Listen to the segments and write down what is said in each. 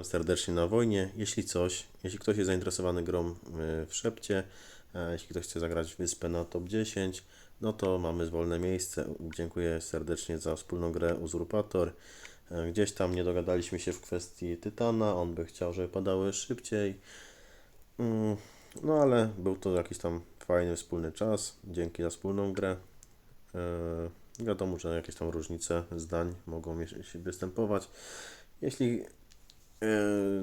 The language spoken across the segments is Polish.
Witam serdecznie na wojnie. Jeśli coś, jeśli ktoś jest zainteresowany grą y, w szepcie, a jeśli ktoś chce zagrać wyspę na top 10, no to mamy wolne miejsce. Dziękuję serdecznie za wspólną grę Uzurpator. E, Gdzieś tam nie dogadaliśmy się w kwestii Tytana, on by chciał, żeby padały szybciej. Mm, No ale był to jakiś tam fajny wspólny czas. Dzięki za wspólną grę. E, Wiadomo, że jakieś tam różnice zdań mogą występować. Jeśli e,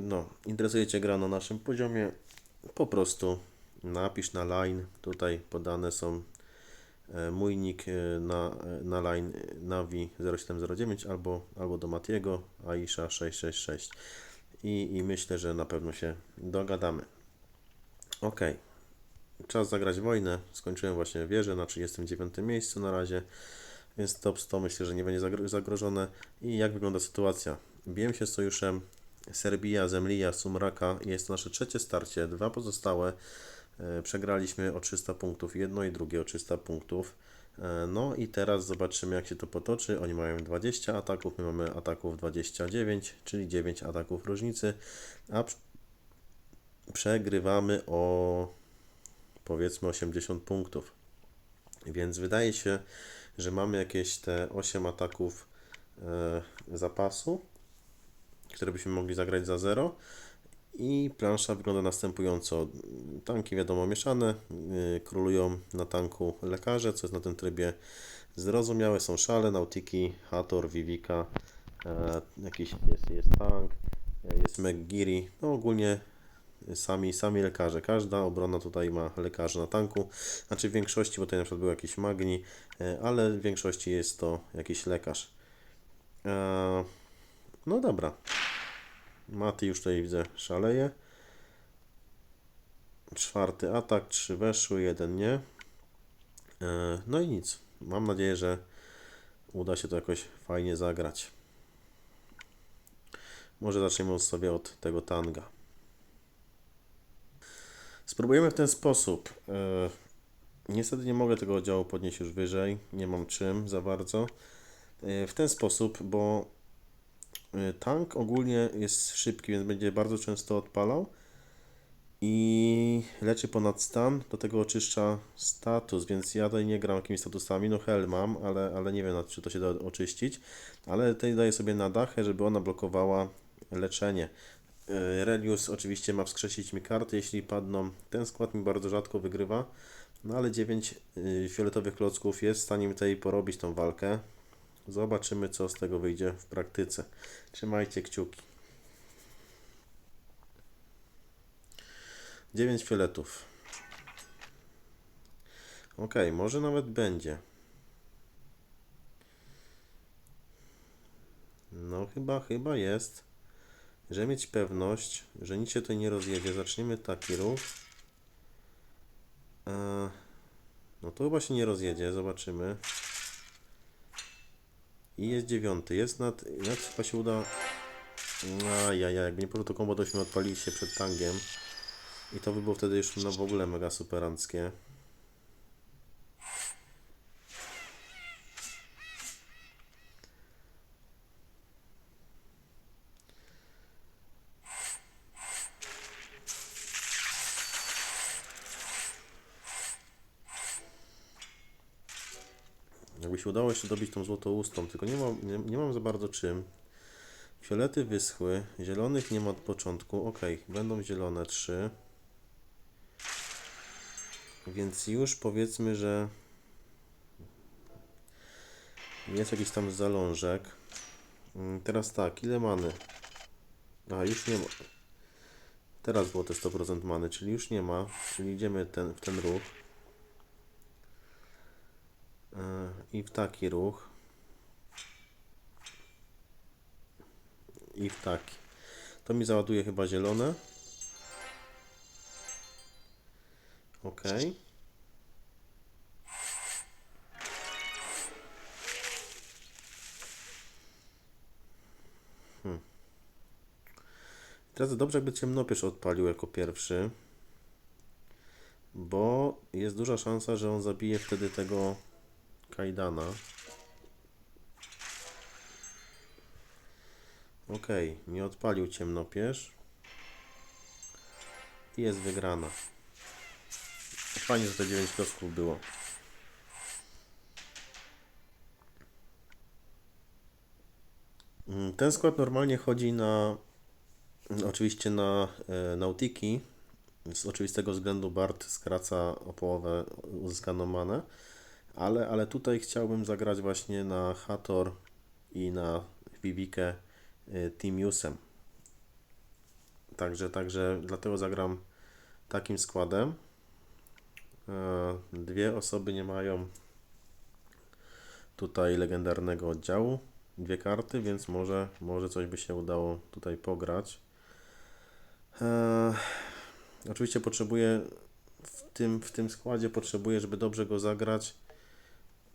no, interesuje Cię gra na naszym poziomie, po prostu napisz na line. Tutaj podane są e, mój nick e, na, e, na line Navi 0709 albo, albo do Matiego Aisha 666 I, i myślę, że na pewno się dogadamy. Ok, czas zagrać wojnę. Skończyłem właśnie wieżę na 39 miejscu na razie, więc top 100 myślę, że nie będzie zagro- zagrożone. I jak wygląda sytuacja? Biłem się z sojuszem Serbia, Zemlija, Sumraka. Jest to nasze trzecie starcie. Dwa pozostałe e, przegraliśmy o 300 punktów. Jedno i drugie o 300 punktów. E, No i teraz zobaczymy jak się to potoczy. Oni mają 20 ataków, my mamy ataków 29, czyli 9 ataków różnicy, a prz- przegrywamy o powiedzmy 80 punktów. Więc wydaje się, że mamy jakieś te 8 ataków e, zapasu, które byśmy mogli zagrać za 0. I plansza wygląda następująco. Tanki wiadomo mieszane, yy, królują na tanku lekarze, co jest na tym trybie zrozumiałe. Są szale, nautiki, Hator, Vivika, e, jakiś jest, jest tank, e, jest McGiri. No ogólnie sami, sami lekarze. Każda obrona tutaj ma lekarza na tanku. Znaczy w większości, bo tutaj na przykład był jakiś Magni, e, ale w większości jest to jakiś lekarz. No dobra. Mati już tutaj widzę szaleje. Czwarty atak, trzy weszły, jeden nie. E, No i nic. Mam nadzieję, że uda się to jakoś fajnie zagrać. Może zaczniemy sobie od tego tanga. Spróbujemy w ten sposób. E, Niestety nie mogę tego oddziału podnieść już wyżej. Nie mam czym za bardzo. E, W ten sposób, bo Tank ogólnie jest szybki, więc będzie bardzo często odpalał i leczy ponad stan, do tego oczyszcza status, więc ja tutaj nie gram jakimiś statusami, no hell mam, ale, ale nie wiem czy to się da oczyścić, ale tutaj daję sobie na dachę, żeby ona blokowała leczenie. Y, Relius oczywiście ma wskrzesić mi karty, jeśli padną. Ten skład mi bardzo rzadko wygrywa, no ale 9 fioletowych klocków jest w stanie mi tutaj porobić tą walkę. Zobaczymy, co z tego wyjdzie w praktyce. Trzymajcie kciuki. 9 fioletów. Ok, może nawet będzie. No, chyba, chyba jest. Żeby mieć pewność, że nic się tutaj nie rozjedzie, zaczniemy taki ruch. E, No to chyba się nie rozjedzie, zobaczymy. I jest dziewiąty. Jest nad. Jak chyba się uda. Ajajaj, jakby nie to kombo, tośmy odpalili się przed tangiem. I to by było wtedy już no w ogóle mega superanckie. Jakby się udało jeszcze dobić tą złotoustą, tylko nie mam, nie, nie mam za bardzo czym. Fiolety wyschły, zielonych nie ma od początku. Ok, będą zielone trzy. Więc już powiedzmy, że jest jakiś tam zalążek. Mm, Teraz tak, ile many? A, już nie ma. Teraz było te 100% many, czyli już nie ma. Czyli idziemy ten, w ten ruch. E, I w taki ruch. I w taki. To mi załaduje chyba zielone. Ok. Hmm. Teraz dobrze jakby ciemnopierz odpalił jako pierwszy. Bo jest duża szansa, że on zabije wtedy tego Kajdana. Ok, nie odpalił ciemnopierz. I jest wygrana. Fajnie, że te 9 klocków było. Mm, Ten skład normalnie chodzi na oczywiście na e, Nautiki. Z oczywistego względu Bart skraca o połowę uzyskaną manę, ale, ale tutaj chciałbym zagrać właśnie na Hator i na Vivikę e, Timiusem. Także, także dlatego zagram takim składem. E, Dwie osoby nie mają tutaj legendarnego oddziału, dwie karty, więc może, może coś by się udało tutaj pograć. Eee, oczywiście potrzebuję w tym, w tym składzie potrzebuję, żeby dobrze go zagrać,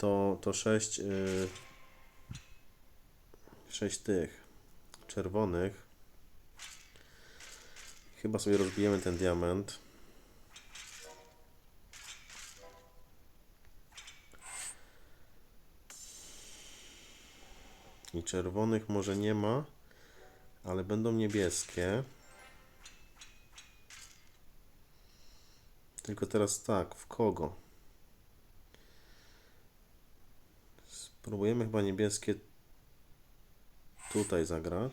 to, to 6 yy, sześć tych czerwonych. Chyba sobie rozbijemy ten diament. I czerwonych może nie ma, ale będą niebieskie. Tylko teraz tak, w kogo? Spróbujemy chyba niebieskie tutaj zagrać.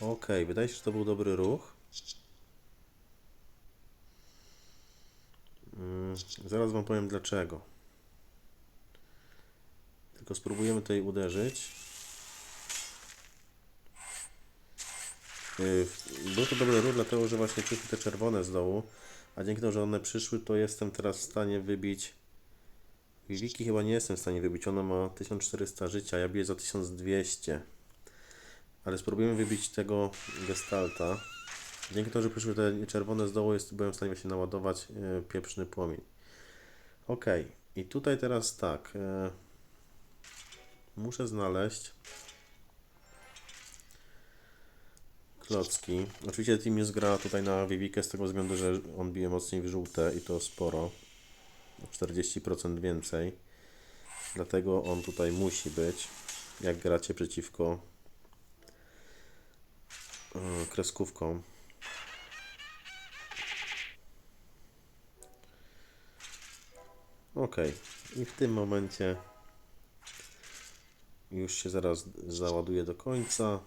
Ok, wydaje się, że to był dobry ruch. Mm, zaraz Wam powiem dlaczego. Tylko spróbujemy tutaj uderzyć. Yy, Był to dobry ruch, dlatego że właśnie przyszły te czerwone z dołu, a dzięki temu, że one przyszły, to jestem teraz w stanie wybić. Wiki chyba nie jestem w stanie wybić, ona ma 1400 życia, ja biję za 1200. Ale spróbujemy wybić tego gestalta. Dzięki temu, że przyszły te czerwone z dołu, jest, byłem w stanie właśnie naładować yy, pieprzny płomień. Ok, i tutaj teraz tak. Yy, muszę znaleźć. klocki. Oczywiście Timius gra tutaj na Vivikę z tego względu, że on bije mocniej w żółte i to sporo. O 40% więcej. Dlatego on tutaj musi być. Jak gracie przeciwko yy, kreskówkom. Ok. I w tym momencie już się zaraz załaduje do końca.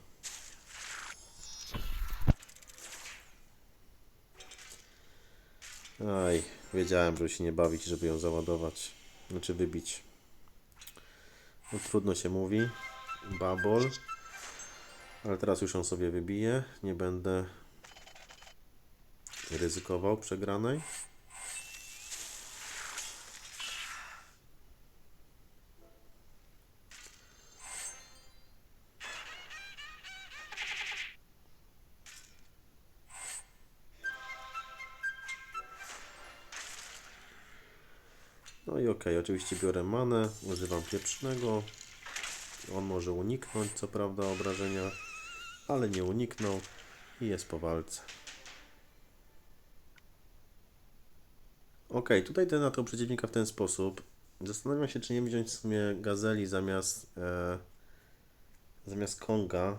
Aj, wiedziałem, żeby się nie bawić, żeby ją załadować. Znaczy wybić. No trudno się mówi. Babol. Ale teraz już ją sobie wybiję. Nie będę ryzykował przegranej. No i ok, oczywiście biorę manę, używam pieprznego. On może uniknąć, co prawda, obrażenia, ale nie uniknął i jest po walce. Ok, tutaj ten na tego przeciwnika w ten sposób. Zastanawiam się, czy nie wziąć w sumie gazeli zamiast, e, zamiast Konga.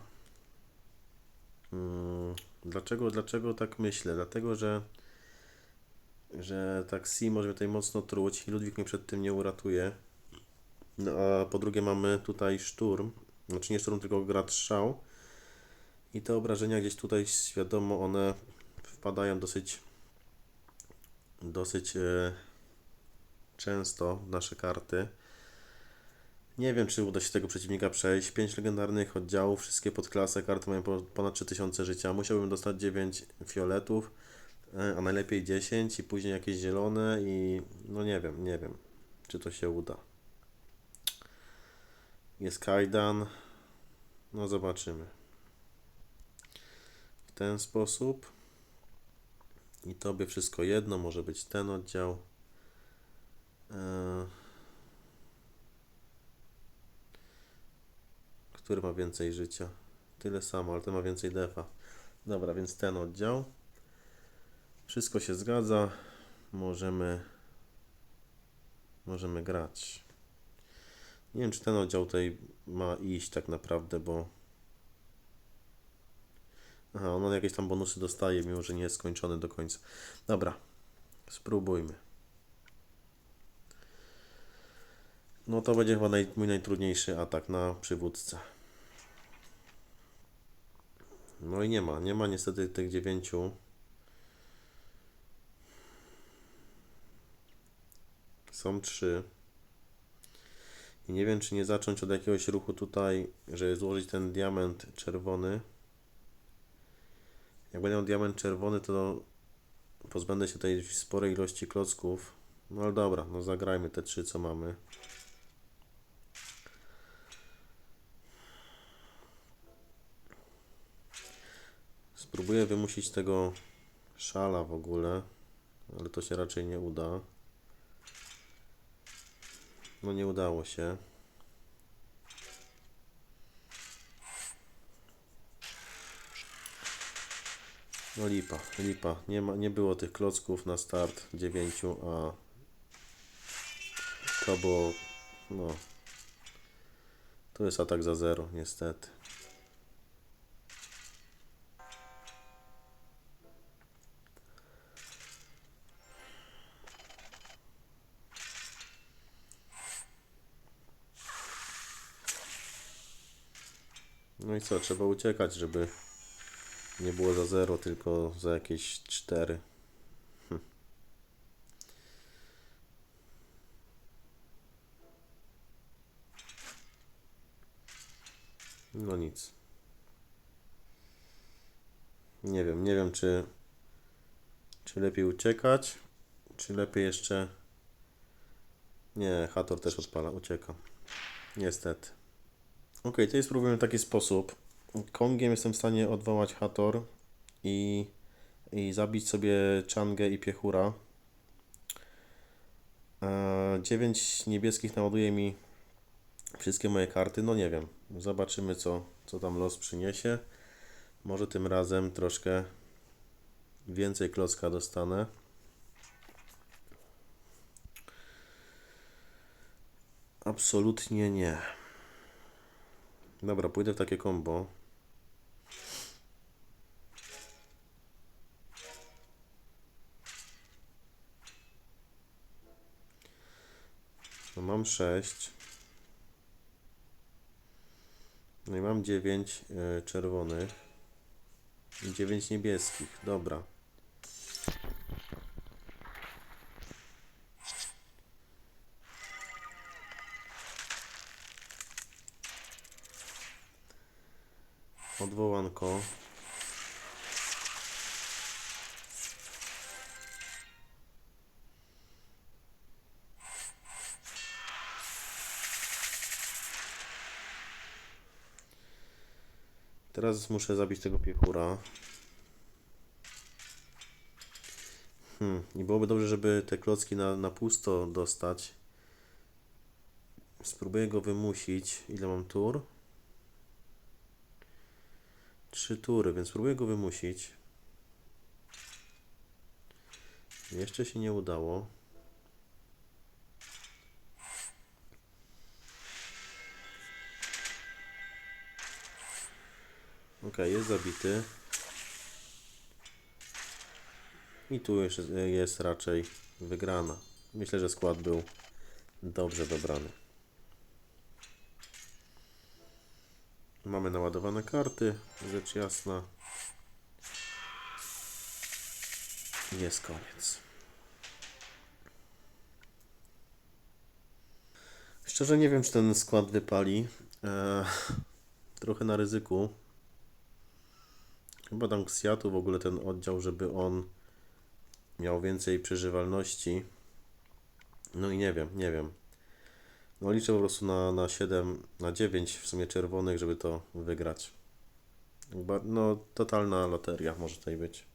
Mm, dlaczego, dlaczego tak myślę? Dlatego, że że taksi może mnie tutaj mocno truć i Ludwik mnie przed tym nie uratuje. No a po drugie mamy tutaj szturm, znaczy nie szturm, tylko grad strzał. I te obrażenia gdzieś tutaj świadomo one wpadają dosyć dosyć e, często w nasze karty. Nie wiem, czy uda się tego przeciwnika przejść. 5 legendarnych oddziałów, wszystkie podklasy, karty mają po- ponad 3000 życia. Musiałbym dostać 9 fioletów, a najlepiej 10 i później jakieś zielone i no nie wiem, nie wiem, czy to się uda. Jest kajdan. No zobaczymy. W ten sposób. I tobie wszystko jedno, może być ten oddział. E, Który ma więcej życia? Tyle samo, ale ten ma więcej defa. Dobra, więc ten oddział. Wszystko się zgadza. Możemy możemy grać. Nie wiem, czy ten oddział tutaj ma iść tak naprawdę, bo... Aha, on jakieś tam bonusy dostaje, mimo że nie jest skończony do końca. Dobra, spróbujmy. No to będzie chyba naj, mój najtrudniejszy atak na przywódcę. No i nie ma, nie ma niestety tych dziewięciu. Są trzy. I nie wiem, czy nie zacząć od jakiegoś ruchu tutaj, żeby złożyć ten diament czerwony. Jak będę miał diament czerwony, to pozbędę się tej sporej ilości klocków. No ale dobra, no zagrajmy te trzy, co mamy. Spróbuję wymusić tego szala w ogóle, ale to się raczej nie uda. No nie udało się. No lipa, lipa. Nie, ma, nie było tych klocków na start 9, a to było, no. To jest atak za 0, niestety. Co, trzeba uciekać, żeby nie było za 0, tylko za jakieś 4. Hm. No nic. Nie wiem, nie wiem czy czy lepiej uciekać, czy lepiej jeszcze Nie, Hator też odpala, uciekam. Niestety. Ok, to spróbujemy taki sposób. Kongiem jestem w stanie odwołać Hator i, i zabić sobie Changę i Piechura. 9 niebieskich naładuje mi wszystkie moje karty. No nie wiem. Zobaczymy, co, co tam los przyniesie. Może tym razem troszkę więcej klocka dostanę. Absolutnie nie. Dobra, pójdę w takie combo. No mam 6. No i mam 9 y, czerwonych. I 9 niebieskich. Dobra. Teraz muszę zabić tego piechura. Hmm, i byłoby dobrze, żeby te klocki na, na pusto dostać. Spróbuję go wymusić. Ile mam tur? Trzy tury, więc spróbuję go wymusić. Jeszcze się nie udało. Ok, jest zabity. I tu jeszcze jest raczej wygrana. Myślę, że skład był dobrze dobrany. Mamy naładowane karty, rzecz jasna. Jest koniec. Szczerze nie wiem, czy ten skład wypali. Eee, trochę na ryzyku. Chyba dam Ksiatu w ogóle ten oddział, żeby on miał więcej przeżywalności. No i nie wiem, nie wiem. No liczę po prostu na, na 7, na 9 w sumie czerwonych, żeby to wygrać. No, totalna loteria może tutaj być.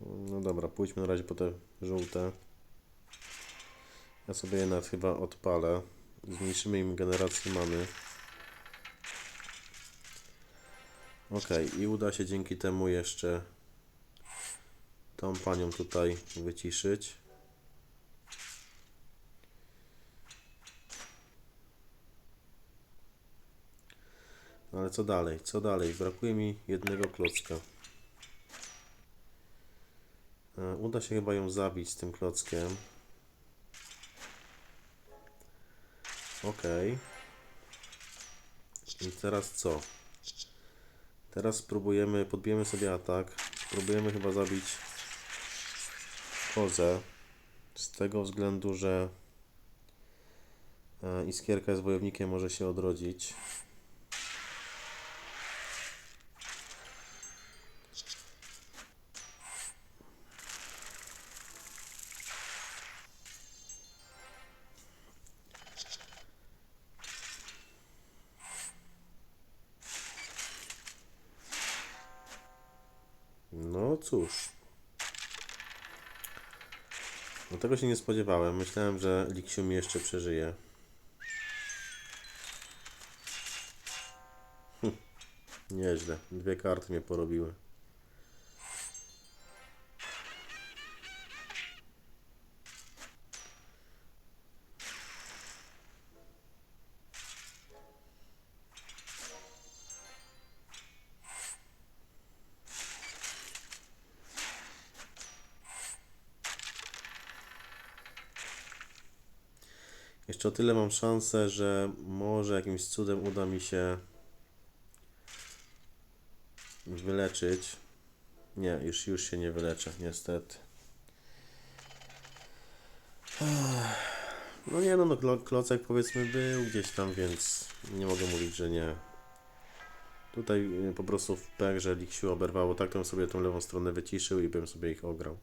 No dobra, pójdźmy na razie po te żółte. Ja sobie je nawet chyba odpalę. Zmniejszymy im generację mamy. Ok, i uda się dzięki temu jeszcze tą panią tutaj wyciszyć. No ale co dalej? Co dalej? Brakuje mi jednego klocka. E, Uda się chyba ją zabić z tym klockiem. Okej. I teraz co? Teraz spróbujemy, podbijemy sobie atak. Spróbujemy chyba zabić kozę. Z tego względu, że e, iskierka z wojownikiem może się odrodzić. No cóż. No tego się nie spodziewałem. Myślałem, że Liksiu mi jeszcze przeżyje. Hm. Nieźle. Dwie karty mnie porobiły. Jeszcze o tyle mam szansę, że może jakimś cudem uda mi się wyleczyć. Nie, już, już się nie wyleczę, niestety. No nie no, no klo- klocek powiedzmy był gdzieś tam, więc nie mogę mówić, że nie. Tutaj y, po prostu w perze Liksiu oberwało, tak bym sobie tą lewą stronę wyciszył i bym sobie ich ograł.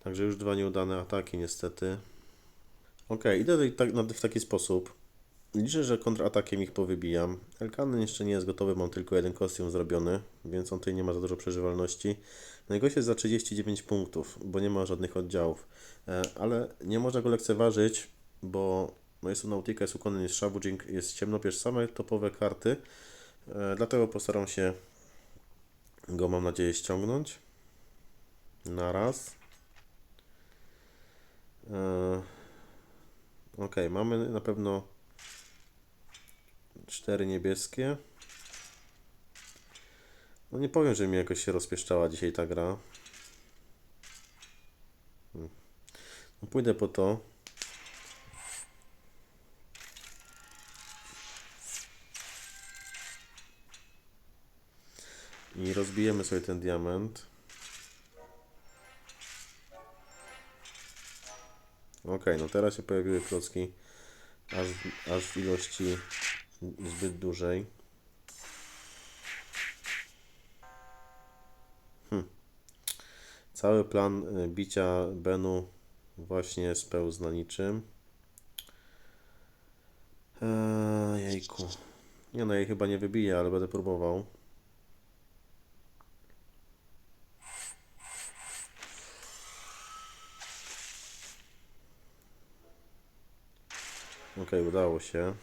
Także już dwa nieudane ataki niestety. Okej, idę tutaj tak, w taki sposób. Liczę, że kontratakiem ich powybijam. Elkanen jeszcze nie jest gotowy, mam tylko jeden kostium zrobiony, więc on tutaj nie ma za dużo przeżywalności. Najgorszy jest za 39 punktów, bo nie ma żadnych oddziałów. E, ale nie można go lekceważyć, bo no jest to Nautica, jest Ukonen, jest Shabujing, jest Ciemnopierz, same topowe karty. E, dlatego postaram się go, mam nadzieję, ściągnąć. Na raz. E, Ok, mamy na pewno cztery niebieskie. No nie powiem, że mi jakoś się rozpieszczała dzisiaj ta gra. Hmm. No pójdę po to. I rozbijemy sobie ten diament. Ok, no teraz się pojawiły klocki aż, aż w ilości zbyt dużej. Hm. Cały plan y, bicia Benu właśnie spełzł na niczym. Eee, jejku. Nie no, chyba nie wybiję, ale będę próbował. Okej, udało się.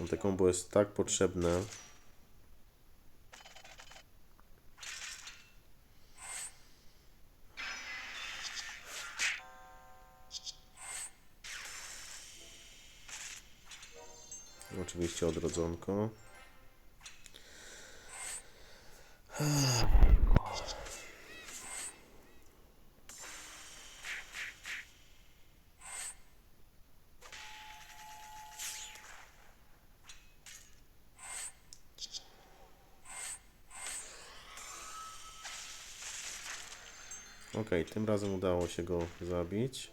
No te kombo jest tak potrzebne. Oczywiście odrodzonko. Ok, tym razem udało się go zabić.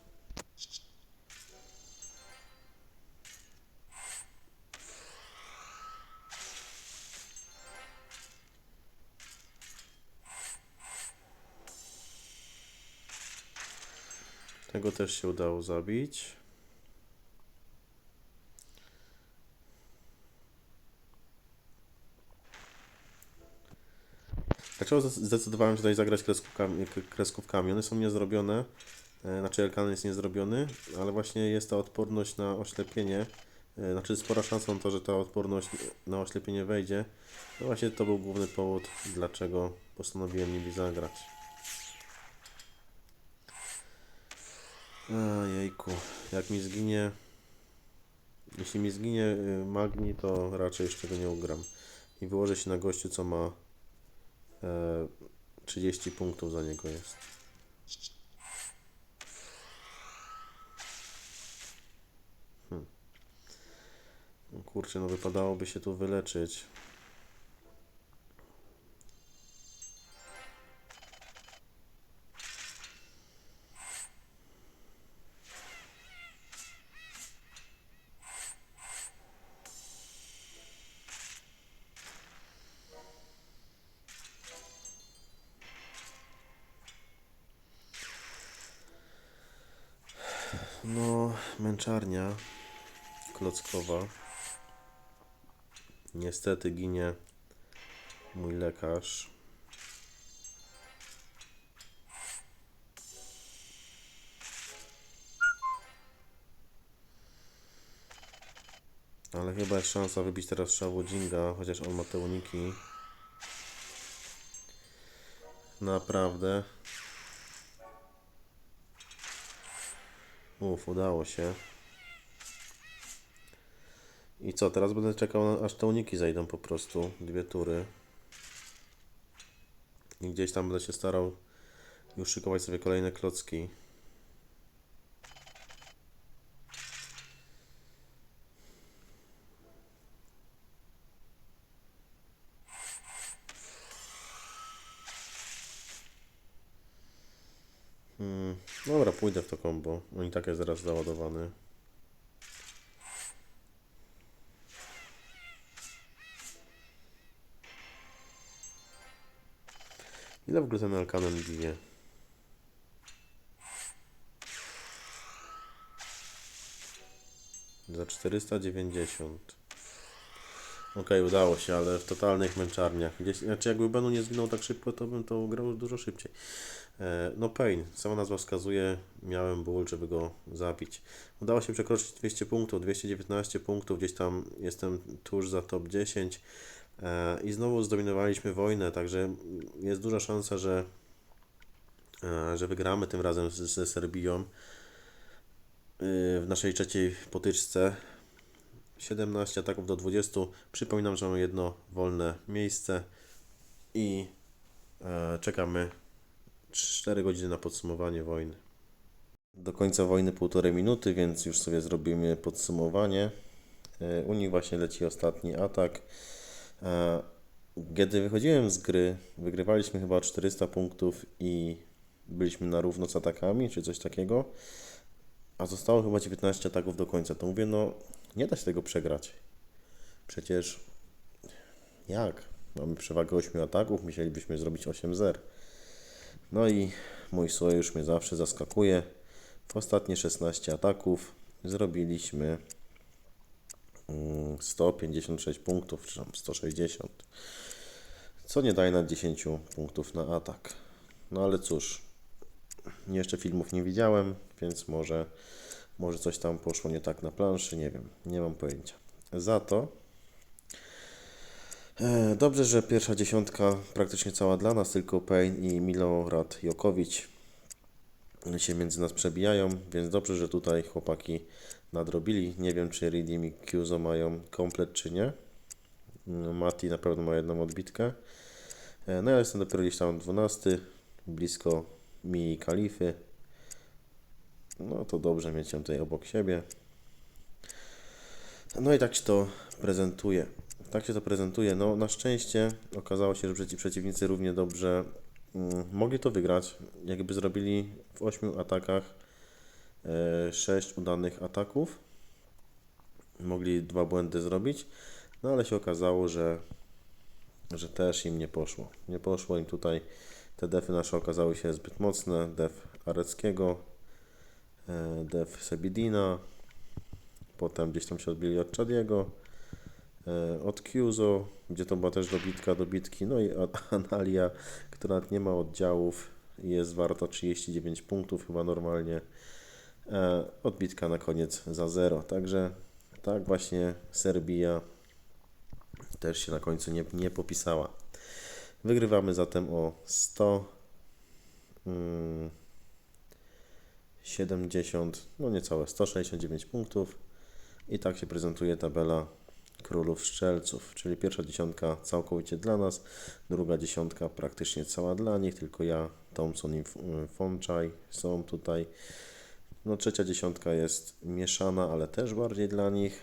Tego też się udało zabić. Dlaczego zde- zdecydowałem się tutaj zagrać kreskówkami, kreskówkami? One są niezrobione. E, Znaczy Elkanon jest niezrobiony, ale właśnie jest ta odporność na oślepienie. E, Znaczy spora szansa na to, że ta odporność na oślepienie wejdzie. No właśnie to był główny powód, dlaczego postanowiłem nimi zagrać. A jejku, jak mi zginie... Jeśli mi zginie y, Magni, to raczej jeszcze go nie ugram. I wyłożę się na gościu, co ma 30 punktów za niego jest. Hmm. No kurczę, no wypadałoby się tu wyleczyć. Męczarnia klockowa. Niestety ginie mój lekarz. Ale chyba jest szansa wybić teraz Szałodzinga, chociaż on ma te uniki. Naprawdę. Uf, udało się. I co, teraz będę czekał, aż te uniki zejdą po prostu. Dwie tury. I gdzieś tam będę się starał już szykować sobie kolejne klocki. Hmm, dobra, pójdę w to kombo. On i tak jest zaraz załadowany. Ile w ogóle ten Alkanon bije? Za 490. Okej, udało się, ale w totalnych męczarniach. Gdzieś, znaczy jakby Benu nie zginął tak szybko, to bym to grał dużo szybciej. E, no Pain, sama nazwa wskazuje, miałem ból, żeby go zabić. Udało się przekroczyć 200 punktów, 219 punktów, gdzieś tam jestem tuż za top 10 e, i znowu zdominowaliśmy wojnę, także jest duża szansa, że, e, że wygramy tym razem ze Serbią y, w naszej trzeciej potyczce. 17 ataków do 20. Przypominam, że mamy jedno wolne miejsce i e, czekamy 4 godziny na podsumowanie wojny. Do końca wojny półtorej minuty, więc już sobie zrobimy podsumowanie. E, U nich właśnie leci ostatni atak. E, Kiedy wychodziłem z gry, wygrywaliśmy chyba o 400 punktów i byliśmy na równo z atakami, czy coś takiego. A zostało chyba 19 ataków do końca. To mówię, no nie da się tego przegrać. Przecież jak? Mamy przewagę 8 ataków, musielibyśmy zrobić 8-0. No i mój sojusz mnie zawsze zaskakuje. W ostatnie 16 ataków zrobiliśmy mm, 156 punktów, czy tam 160. Co nie daje nad 10 punktów na atak. No ale cóż, jeszcze filmów nie widziałem, więc może, może coś tam poszło nie tak na planszy, nie wiem, nie mam pojęcia. Za to e, dobrze, że pierwsza dziesiątka praktycznie cała dla nas, tylko Payne i Milorad Jokowicz się między nas przebijają, więc dobrze, że tutaj chłopaki nadrobili. Nie wiem, czy Redeem i Cuzo mają komplet, czy nie. No, Mati na pewno ma jedną odbitkę. E, No ja jestem dopiero gdzieś tam 12, blisko mi Kalify. No to dobrze mieć ją tutaj obok siebie. No i tak się to prezentuje. Tak się to prezentuje. No na szczęście okazało się, że przeci- przeciwnicy równie dobrze mm, mogli to wygrać. Jakby zrobili w 8 atakach 6 udanych ataków. Mogli dwa błędy zrobić. No ale się okazało, że że też im nie poszło. Nie poszło im tutaj. Te defy nasze okazały się zbyt mocne. Def Areckiego, e, def Sebidina, potem gdzieś tam się odbili od Chadiego, e, od Cuso, gdzie to była też dobitka dobitki, no i Analia, która nie ma oddziałów, jest warto 39 punktów chyba normalnie. E, odbitka na koniec za 0. Także tak właśnie Serbia też się na końcu nie, nie popisała. Wygrywamy zatem o 100 mm, 70, no niecałe 169 punktów. I tak się prezentuje tabela królów strzelców, czyli pierwsza dziesiątka całkowicie dla nas, druga dziesiątka praktycznie cała dla nich, tylko ja, Thompson i Fonczaj są tutaj. No trzecia dziesiątka jest mieszana, ale też bardziej dla nich.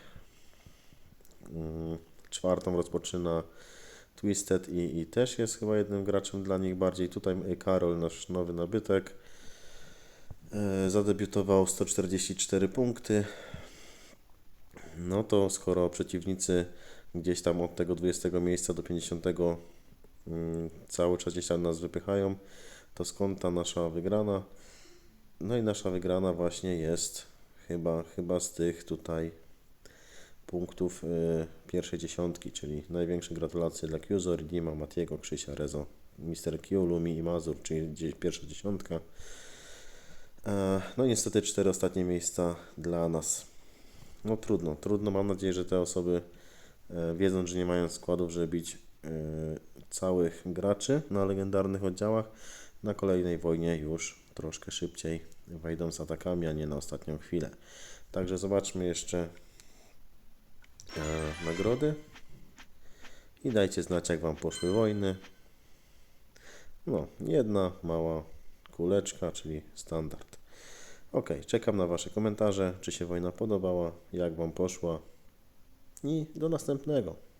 Mm, Czwartą rozpoczyna Twisted i, i też jest chyba jednym graczem dla nich bardziej. Tutaj Karol, nasz nowy nabytek, zadebiutował 144 punkty. No to skoro przeciwnicy gdzieś tam od tego 20 miejsca do 50 mm, cały czas gdzieś tam nas wypychają, to skąd ta nasza wygrana? No i nasza wygrana właśnie jest chyba, chyba z tych tutaj punktów y, pierwszej dziesiątki, czyli największe gratulacje dla Kuzor, Dima, Matiego, Krzysia, Rezo, Mister Q, Lumi i Mazur, czyli pierwsza dziesiątka. E, No niestety cztery ostatnie miejsca dla nas. No trudno, trudno. Mam nadzieję, że te osoby e, wiedząc, że nie mają składów, żeby bić e, całych graczy na legendarnych oddziałach, na kolejnej wojnie już troszkę szybciej wejdą z atakami, a nie na ostatnią chwilę. Także zobaczmy jeszcze nagrody i dajcie znać, jak Wam poszły wojny. No, jedna mała kuleczka, czyli standard. Ok, czekam na Wasze komentarze, czy się wojna podobała, jak Wam poszła i do następnego.